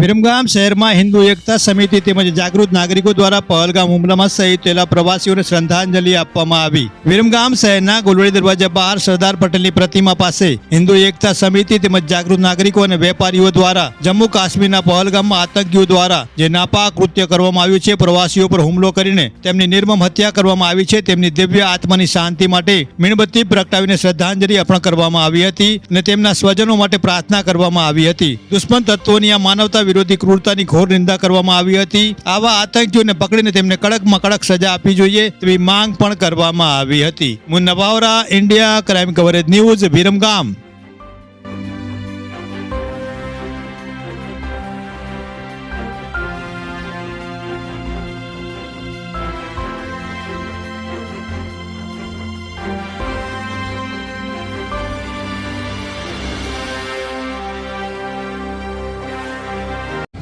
વિરમગામ શહેરમાં હિન્દુ એકતા સમિતિ તેમજ જાગૃત નાગરિકો દ્વારા પહલગામ હુમલામાં શહીદ થયેલા પ્રવાસીઓને શ્રદ્ધાંજલિ આપવામાં આવી. વિરમગામ શહેરના ગોલવડી દરવાજા બહાર સરદાર પટેલની પ્રતિમા પાસે હિન્દુ એકતા સમિતિ તેમજ જાગૃત નાગરિકો અને વેપારીઓ દ્વારા જમ્મુ કાશ્મીરના પહલગામમાં આતંકીઓ દ્વારા જે નાપાક કૃત્ય કરવામાં આવ્યું છે, પ્રવાસીઓ પર હુમલો કરીને તેમની નિર્મમ હત્યા કરવામાં આવી છે, તેમની દિવ્ય આત્માની શાંતિ માટે મીણબત્તી પ્રગટાવીને શ્રદ્ધાંજલિ અર્પણ કરવામાં આવી હતી અને તેમના સ્વજનો માટે પ્રાર્થના કરવામાં આવી હતી. દુશ્મન તત્વોની આ માનવતા વિરોધી ક્રૂરતાની ઘોર નિંદા કરવામાં આવી હતી. આવા આતંકીઓને પકડીને તેમને કડકમાં કડક સજા આપવી જોઈએ તેવી માંગ પણ કરવામાં આવી હતી. Munna Bavra India, crime coverage news, Viramgam.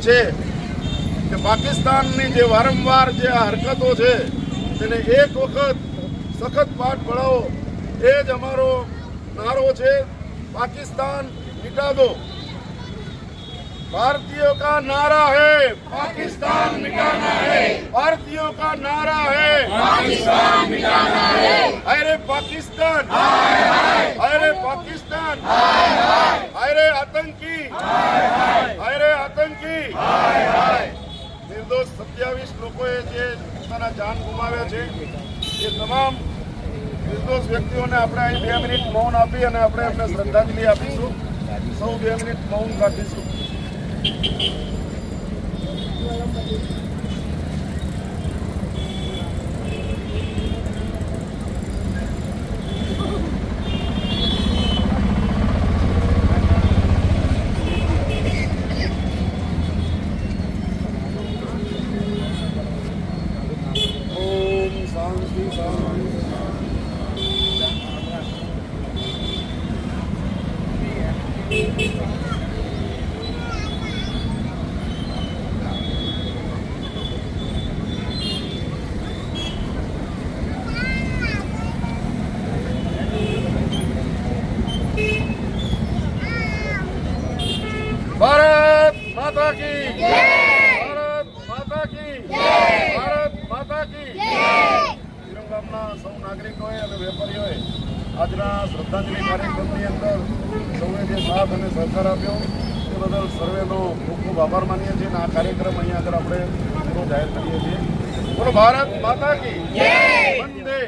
છે કે પાકિસ્તાનની જે વારંવાર જે આ હરકતો છે તેને એક વખત સખત પાઠ ભણાવો એ જ અમારો નારો છે પાકિસ્તાન મિટા દો. भारतीयों का नारा है पाकिस्तान मिटाना है भारतीयों का नारा है पाकिस्तान मिटाना है अरे पाकिस्तान સત્યાવીસ લોકોએ જે પોતાના જાન ગુમાવ્યા છે, એ તમામ નિર્દોષ વ્યક્તિઓને આપણે અહીં બે મિનિટ મૌન આપી અને આપણે એમને શ્રદ્ધાંજલિ આપીશું. સૌ બે મિનિટ મૌન રાખીશું ઓમ શાંતિ શાંતિ ભારત માતા કી ભારત માતા કી ભારત માતા કી વિરમગામના સૌ નાગરિકોએ અને વેપારીઓએ આજના શ્રદ્ધાંજલિ કાર્યક્રમની અંદર સૌએ જે સાથ અને સહકાર આપ્યો એ બદલ સર્વેનો ખૂબ ખૂબ આભાર માનીએ છીએ અને આ કાર્યક્રમ અહીંયા આગળ આપણે પૂરો જાહેર કરીએ છીએ. બોલો ભારત માતા કી વંદે